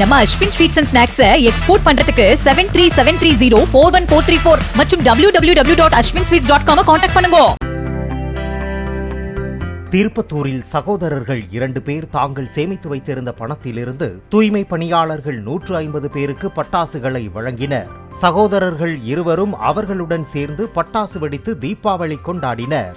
நம்ம Ashwin sweets and snacks export பண்றதுக்கு seven three seven three zero four one four three four மற்றும் W W W dot Ashwin sweets dot com contact பண்ணுங்க. திருப்பத்தூரில் சகோதரர்கள் இரண்டு பேர் தாங்கள் சேமித்து வைத்திருந்த பணத்திலிருந்து தூய்மை பணியாளர்கள் நூற்று ஐம்பது பேருக்கு பட்டாசுகளை வழங்கினர். சகோதரர்கள் இருவரும் அவர்களுடன் சேர்ந்து பட்டாசு வெடித்து தீபாவளி கொண்டாடினர்.